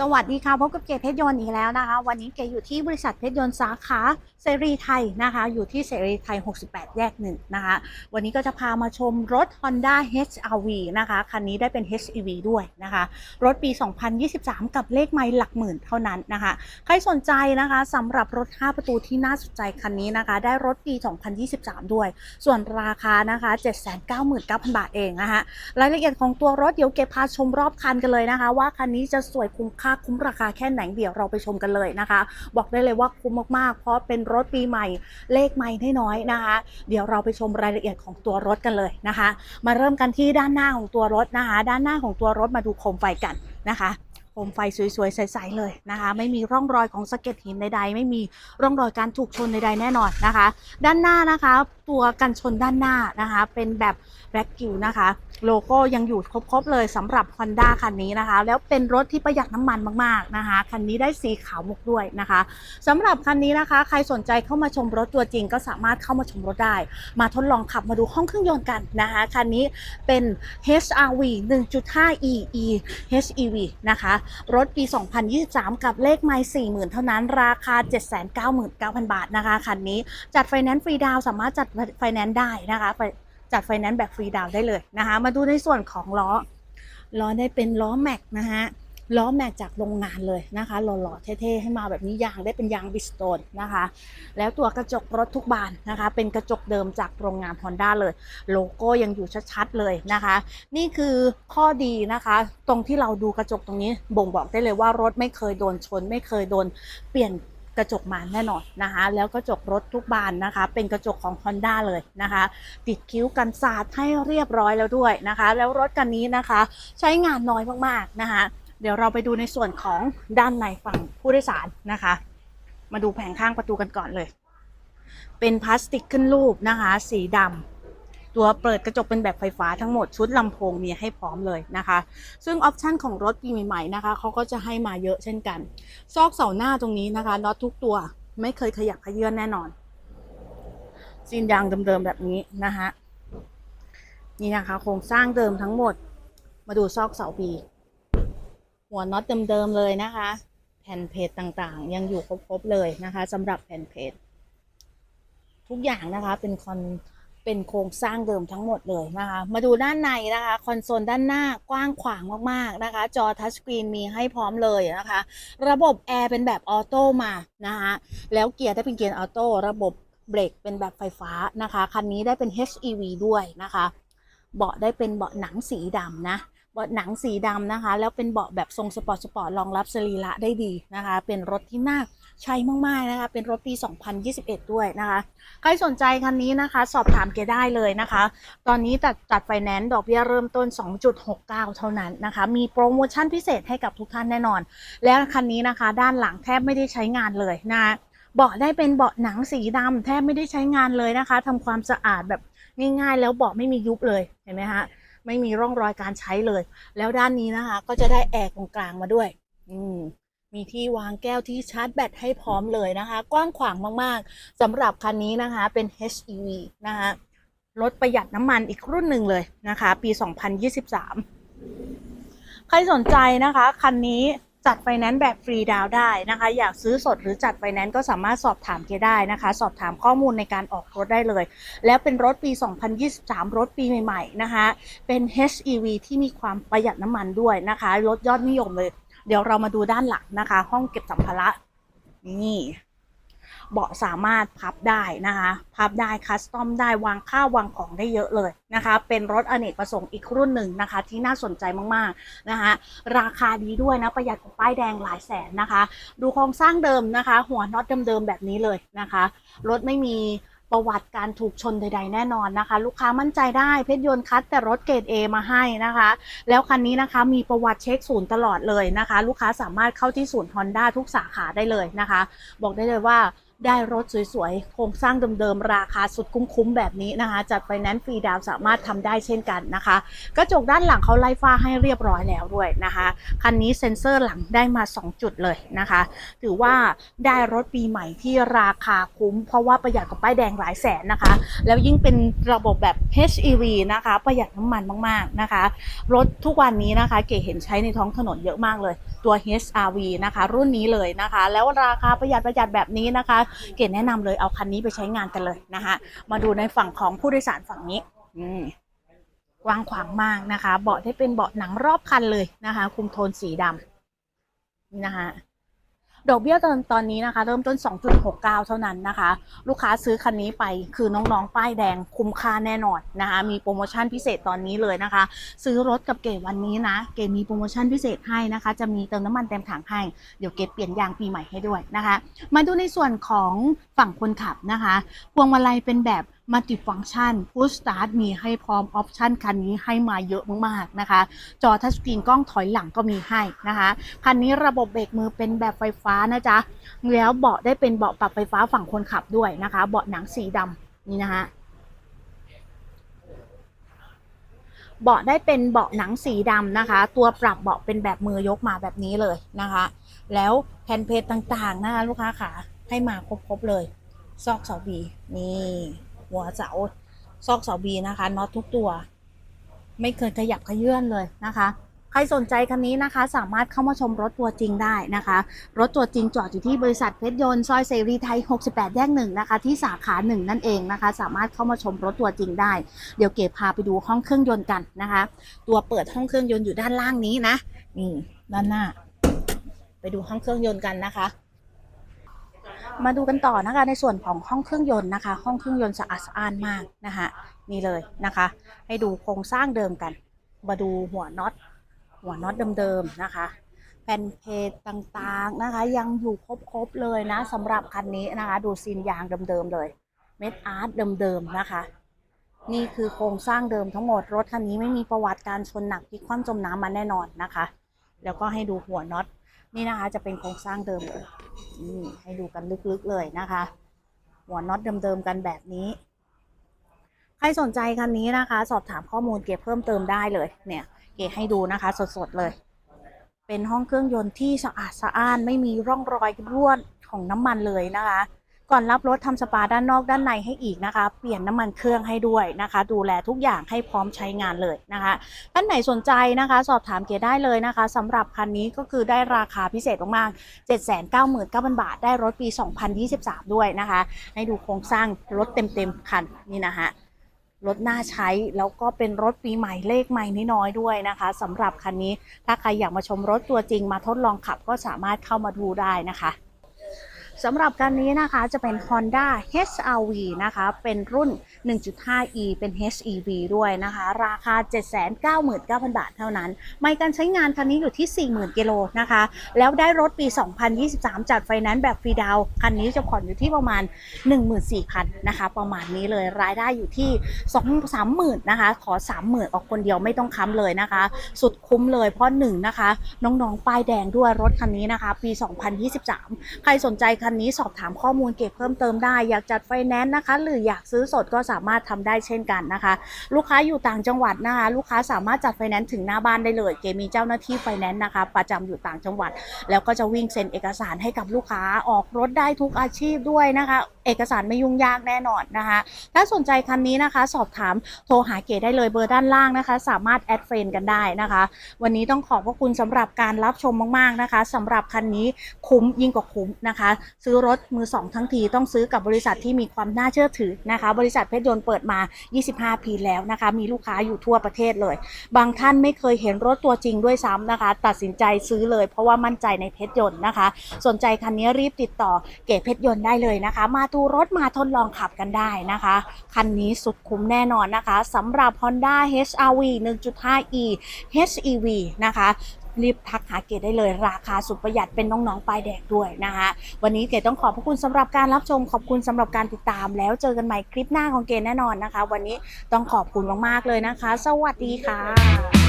สวัสดีค่ะพบกับเกศเพชรยนต์อีกแล้วนะคะ วันนี้เกศอยู่ที่บริษัทเพชรยนต์สาขาเสรีไทยนะคะ อยู่ที่เสรีไทย 68 แยกหนึ่งนะคะ วันนี้ก็จะพามาชมรถ Honda HR-V นะคะคันนี้ได้เป็น HEV ด้วยนะคะ รถปี 2023 กับเลขไมล์หลักหมื่นเท่านั้นนะคะ ใครสนใจนะคะสำหรับรถ 5 ประตูที่น่าสนใจคันนี้นะคะ ได้รถปี 2023 ด้วย ส่วนราคานะคะ 799,000 บาทเองนะคะรายละเอียดของตัวรถเดี๋ยวเก็บพาชมรอบคันกันเลยนะคะ ว่าคันนี้จะสวยคุ้มค่าคุ้มราคาแค่ไหนเดี๋ยวเราไปชมกันเลยนะคะ บอกได้เลยว่าคุ้มมากๆ เพราะเป็นรถปีใหม่เลขใหม่น้อยๆนะคะ เดี๋ยวเราไปชมรายละเอียดของตัวรถกันเลยนะคะ มาเริ่มกันที่ด้านหน้าของตัวรถนะคะ ด้านหน้าของตัวรถมาดูโคมไฟกันนะคะโคมไฟสวยๆ ใสๆ เลยนะคะ ไม่มีร่องรอยของสะเก็ดหินใดๆ ไม่มีร่องรอยการถูกชนใดๆ แน่นอนนะคะ ด้านหน้านะคะตัวกันชนด้านหน้านะคะ เป็นแบบแบล็กกิวนะคะ โลโก้ยังอยู่ครบๆเลยสำหรับ Honda คันนี้นะคะ แล้วเป็นรถที่ประหยัดน้ำมันมากๆนะคะ คันนี้ได้สีขาวมุกด้วยนะคะสำหรับคันนี้นะคะ ใครสนใจเข้ามาชมรถตัวจริงก็สามารถเข้ามาชมรถได้ มาทดลองขับมาดูห้องเครื่องยนต์กันนะคะ คันนี้เป็น HRV 1.5 EE HEV นะคะ รถปี 2023 กับเลขไม่40,000 เท่านั้น ราคา 799,000 บาทนะคะ คันนี้จัดไฟแนนซ์ฟรีดาวสามารถจัดไฟแนนซ์ได้นะคะไฟจัดไฟแนนซ์แบบฟรีดาวน์ได้เลยนะคะ มาดูในส่วนของล้อ ล้อได้เป็นล้อแม็กนะฮะล้อแม็กจากโรงงานเลยนะคะหล่อๆเท่ๆให้มาแบบนี้ยางได้เป็นยางบิสโตนนะคะ แล้วตัวกระจกรถทุกบานนะคะ เป็นกระจกเดิมจากโรงงาน Honda เลย โลโก้ยังอยู่ชัดๆเลยนะคะ นี่คือข้อดีนะคะ ตรงที่เราดูกระจกตรงนี้บ่งบอกได้เลยว่ารถไม่เคยโดนชน ไม่เคยโดนเปลี่ยน กระจกมาแน่นอนนะคะ แล้วกระจกรถทุกบานนะคะ เป็นกระจกของ Honda เลยนะคะ ติดคิ้วกันสาดให้เรียบร้อยแล้วด้วยนะคะ แล้วรถคันนี้นะคะ ใช้งานน้อยมากๆนะคะ เดี๋ยวเราไปดูในส่วนของด้านในฝั่งผู้โดยสารนะคะ มาดูแผงข้างประตูกันก่อนเลย เป็นพลาสติกขึ้นรูปนะคะ สีดำ ตัวเปิดกระจกเป็นแบบไฟฟ้าทั้งหมดชุดลำโพงมีให้พร้อมเลยนะคะ ซึ่งออปชันของรถปีใหม่ๆนะคะเขาก็จะให้มาเยอะเช่นกัน ซอกเสาหน้าตรงนี้นะคะน็อตทุกตัวไม่เคยขยับขยื่นแน่นอนซีนยางเดิมๆแบบนี้นะคะนี่นะคะโครงสร้างเดิมทั้งหมด มาดูซอกเสาบีหัวน็อตเดิมๆเลยนะคะ แผ่นเพจต่างๆ ยังอยู่ครบๆเลยนะคะสำหรับแผ่นเพจทุกอย่างนะคะเป็นคอน เป็นโครงสร้างเดิมทั้งหมดเลยนะคะ มาดูด้านในนะคะ คอนโซลด้านหน้ากว้างขวางมากๆนะคะ จอทัชสกรีนมีให้พร้อมเลยนะคะ ระบบแอร์เป็นแบบออโต้มานะคะแล้วเกียร์ได้เป็นเกียร์ออโต้ระบบเบรกเป็นแบบไฟฟ้านะคะ คันนี้ได้เป็น HEV ด้วยนะคะ เบาะได้เป็นเบาะหนังสีดำนะเบาะหนังสีดำนะคะ แล้วเป็นเบาะแบบทรงสปอร์ตสปอร์ตรองรับสรีระได้ดีนะคะ เป็นรถที่น่า ใช้มากๆนะคะ เป็นรถปี 2021 ด้วยนะคะ ใครสนใจคันนี้นะคะ สอบถามเกได้เลยนะคะ ตอนนี้จัดจัดไฟแนนซ์ดอกเบี้ยเริ่มต้น 2.69 เท่านั้นนะคะ มีโปรโมชั่นพิเศษให้กับทุกท่านแน่นอน แล้วคันนี้นะคะ ด้านหลังแทบไม่ได้ใช้งานเลยนะคะเบาะได้เป็นเบาะหนังสีดำแทบไม่ได้ใช้งานเลยนะคะทำความสะอาดแบบง่ายๆ แล้วเบาะไม่มียุบเลยเห็นไหมคะไม่มีร่องรอยการใช้เลย แล้วด้านนี้นะคะ ก็จะได้แอร์ตรงกลางมาด้วย อืม มีที่วางแก้วที่ชาร์จแบตให้พร้อมเลยนะคะ กว้างขวางมากๆสำหรับคันนี้นะคะเป็น HEV นะคะรถประหยัดน้ำมันอีกรุ่นหนึ่งเลยนะคะ ปี 2023 ใครสนใจนะคะ คันนี้จัดไฟแนนซ์แบบฟรีดาวได้นะคะ อยากซื้อสดหรือจัดไฟแนนซ์ก็สามารถสอบถามเกได้นะคะ สอบถามข้อมูลในการออกรถได้เลย แล้วเป็นรถปี 2023 รถปีใหม่ ๆ นะคะ เป็น HEV ที่มีความประหยัดน้ำมันด้วยนะคะ รถยอดนิยมเลย เดี๋ยวเรามาดูด้านหลังนะคะ ห้องเก็บสัมภาระนี่เบาะสามารถพับได้นะคะ พับได้คัสตอมได้วางข้าววางของได้เยอะเลยนะคะ เป็นรถอเนกประสงค์อีกรุ่นหนึ่งนะคะ ที่น่าสนใจมากๆนะคะ ราคาดีด้วยนะประหยัดกว่าป้ายแดงหลายแสนนะคะ ดูโครงสร้างเดิมนะคะ หัวน็อตเดิมๆแบบนี้เลยนะคะ รถไม่มี ประวัติการถูกชนใด ๆ แน่นอนนะคะ ลูกค้ามั่นใจได้เพชรยนต์คัดแต่รถเกรด A มาให้นะคะ แล้วคันนี้นะคะมีประวัติเช็คศูนย์ตลอดเลยนะคะ ลูกค้าสามารถเข้าที่ศูนย์ Honda ทุกสาขาได้เลยนะคะ บอกได้เลยว่า ได้รถสวยๆ โครงสร้างเดิมๆ ราคาสุดคุ้มๆ แบบนี้นะคะ จัดไฟแนนซ์ฟรีดาวสามารถทำได้เช่นกันนะคะ กระจกด้านหลังเขาไล่ฟ้าให้เรียบร้อยแล้วด้วยนะคะ คันนี้เซ็นเซอร์หลังได้มา 2 จุดเลยนะคะ ถือว่าได้รถปีใหม่ที่ราคาคุ้ม เพราะว่าประหยัดกว่าป้ายแดงหลายแสนนะคะ แล้วยิ่งเป็นระบบแบบ HEV นะคะ ประหยัดน้ำมันมากๆนะคะ รถทุกวันนี้นะคะ เก๋เห็นใช้ในท้องถนนเยอะมากเลย ตัว HRV นะคะ รุ่นนี้เลยนะคะ แล้วราคาประหยัดประหยัดแบบนี้นะคะ เก๋แนะนำเลยเอาคันนี้ไปใช้งานกันเลยนะคะมาดูในฝั่งของผู้โดยสารฝั่งนี้อืกว้างขวางมากนะคะ เบาะได้เป็นเบาะหนังรอบคันเลยนะคะ คุมโทนสีดำนะคะ ดอกเบี้ยตอนตอนนี้นะคะ เริ่มต้น 2.69 เท่านั้นนะคะ ลูกค้าซื้อคันนี้ไปคือน้องๆ ป้ายแดงคุ้มค่าแน่นอนนะคะ มีโปรโมชั่นพิเศษตอนนี้เลยนะคะ ซื้อรถกับเก๋วันนี้นะ เก๋มีโปรโมชั่นพิเศษให้นะคะ จะมีเติมน้ำมันเต็มถังให้ เดี๋ยวเก๋เปลี่ยนยางปีใหม่ให้ด้วยนะคะ มาดูในส่วนของฝั่งคนขับนะคะ พวงมาลัยเป็นแบบ มัลติฟัง c t ชัน Push Start มีให้พร้อมออปชันคันนี้ให้มาเยอะมากๆนะคะ จอทัชสกรีนกล้องถอยหลังก็มีให้นะคะคันนี้ระบบเบรกมือเป็นแบบไฟฟ้านะจ๊ะแล้วเบาะได้เป็นเบาะปรับไฟฟ้าฝั่งคนขับด้วยนะคะ เบาะหนังสีดำนี่นะคะเบาะได้เป็นเบาะหนังสีดำนะคะ ตัวปรับเบาะเป็นแบบมือยกมาแบบนี้เลยนะคะ แล้วแผ่นเพจต่างๆนะคะลูกค้าขาให้มาครบๆเลย ซอกเสาบีนี่ หัวเสาซอกเสาบีนะคะน็อตทุกตัว ไม่เคยขยับขยื่นเลยนะคะใครสนใจคันนี้นะคะ สามารถเข้ามาชมรถตัวจริงได้นะคะ รถตัวจริงจอดอยู่ที่บริษัทเพชรยนต์ซอยเสรีไทย 68 แยกหนึ่งนะคะ ที่สาขาหนึ่งนั่นเองนะคะ สามารถเข้ามาชมรถตัวจริงได้ เดี๋ยวเก๋พาไปดูห้องเครื่องยนต์กันนะคะ ตัวเปิดห้องเครื่องยนต์อยู่ด้านล่างนี้นะนี่ด้านหน้า ไปดูห้องเครื่องยนต์กันนะคะ มาดูกันต่อนะคะในส่วนของห้องเครื่องยนต์นะคะ ห้องเครื่องยนต์สะอาดสะอ้านมากนะคะนี่เลยนะคะ ให้ดูโครงสร้างเดิมกัน มาดูหัวน็อตหัวน็อตเดิมๆนะคะแผ่นเพจต่างๆนะคะ ยังอยู่ครบๆเลยนะสำหรับคันนี้นะคะ ดูซีนยางเดิมๆเลยเม็ดอาร์ตเดิมๆนะคะ นี่คือโครงสร้างเดิมทั้งหมดรถคันนี้ไม่มีประวัติการชนหนักพลิกคว่ำจมน้ำมาแน่นอนนะคะ แล้วก็ให้ดูหัวน็อต นี่นะคะจะเป็นโครงสร้างเดิมเลยนี่ให้ดูกันลึกๆเลยนะคะ หัวน็อตเดิมๆกันแบบนี้ ใครสนใจคันนี้นะคะ สอบถามข้อมูลเก็บเพิ่มเติมได้เลยเนี่ยเก๋ให้ดูนะคะ สดๆเลย เป็นห้องเครื่องยนต์ที่สะอาดสะอ้านไม่มีร่องรอยรั่วของน้ำมันเลยนะคะ ก่อนรับรถทำสปาด้านนอกด้านในให้อีกนะคะ เปลี่ยนน้ำมันเครื่องให้ด้วยนะคะ ดูแลทุกอย่างให้พร้อมใช้งานเลยนะคะท่านไหนสนใจนะคะ สอบถามเก๋ได้เลยนะคะสำหรับคันนี้ก็คือได้ราคาพิเศษมากๆ 799,000 บาท ได้รถปี 2023 ด้วยนะคะ ให้ดูโครงสร้างรถเต็มๆคันนี่นะคะรถน่าใช้แล้วก็เป็นรถปีใหม่เลขใหม่น้อยๆด้วยนะคะสำหรับคันนี้ถ้าใครอยากมาชมรถตัวจริงมาทดลองขับก็สามารถเข้ามาดูได้นะคะ สำหรับคันนี้นะคะจะเป็น Honda HRV นะคะเป็นรุ่น 1.5e เป็น HEV ด้วยนะคะ ราคา 799,000 บาทเท่านั้น ไม่การใช้งานคันนี้อยู่ที่ 40,000 กิโลนะคะ แล้วได้รถปี 2023 จัดไฟแนนซ์แบบฟรีดาวคันนี้จะผ่อนอยู่ที่ประมาณ 14,000นะคะ ประมาณนี้เลยรายได้อยู่ที่ 2 3 0,000นะคะ ขอ 30,000 ออกคนเดียวไม่ต้องค้ำเลยนะคะ สุดคุ้มเลยเพราะหนึ่งนะคะ น้องๆป้ายแดงด้วยรถคันนี้นะคะ ปี 2023 ใครสนใจคันนี้สอบถามข้อมูลเก็บเพิ่มเติมได้ อยากจัดไฟแนนซ์นะคะ หรืออยากซื้อสดก็สามารถทำได้เช่นกันนะคะ ลูกค้าอยู่ต่างจังหวัดนะคะ ลูกค้าสามารถจัดไฟแนนซ์ถึงหน้าบ้านได้เลย เกมีเจ้าหน้าที่ไฟแนนซ์นะคะ ประจำอยู่ต่างจังหวัด แล้วก็จะวิ่งเซ็นเอกสารให้กับลูกค้าออกรถได้ทุกอาชีพด้วยนะคะ เอกสารไม่ยุ่งยากแน่นอนนะคะ ถ้าสนใจคันนี้นะคะ สอบถามโทรหาเก๋ได้เลยเบอร์ด้านล่างนะคะ สามารถแอดเฟรนกันได้นะคะ วันนี้ต้องขอบพระคุณสำหรับการรับชมมาก ๆนะคะสำหรับคันนี้คุ้มยิ่งกว่าคุ้มนะคะซื้อรถมือสองทั้งทีต้องซื้อกับบริษัทที่มีความน่าเชื่อถือนะคะ บริษัทเพชรยนต์เปิดมา 25 ปีแล้วนะคะ มีลูกค้าอยู่ทั่วประเทศเลย บางท่านไม่เคยเห็นรถตัวจริงด้วยซ้ำนะคะ ตัดสินใจซื้อเลยเพราะว่ามั่นใจในเพชรยนต์นะคะ สนใจคันนี้รีบติดต่อเก๋เพชรยนต์ได้เลยนะคะ มาดูรถมาทดลองขับกันได้นะคะ คันนี้สุดคุ้มแน่นอนนะคะสำหรับ Honda HRV 1.5e HEV นะคะ รีบทักหาเกดได้เลย ราคาสุดประหยัดเป็นน้องๆปลายแดกด้วยนะคะวันนี้เกดต้องขอบพระคุณสำหรับการรับชมขอบคุณสำหรับการติดตาม แล้วเจอกันใหม่คลิปหน้าของเกดแน่นอนนะคะ วันนี้ต้องขอบคุณมากๆเลยนะคะ สวัสดีค่ะ